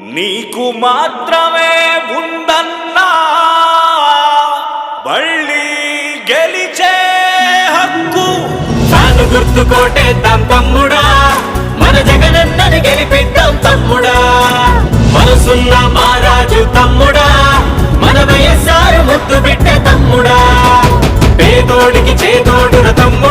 నీకు మాత్రమే ఉందన్నా. మళ్ళీ గెలిచే హక్కు. తాను గుర్తుకోటేద్దాం తమ్ముడా. మన జగనన్నని గెలిపిద్దాం తమ్ముడా. మనసున్న మహారాజు తమ్ముడా. మన వయస్సారు ముద్దు బిడ్డ తమ్ముడా. పేదోడికి చేతోడు తమ్ముడా.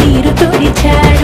నీరు తోడిచాడు.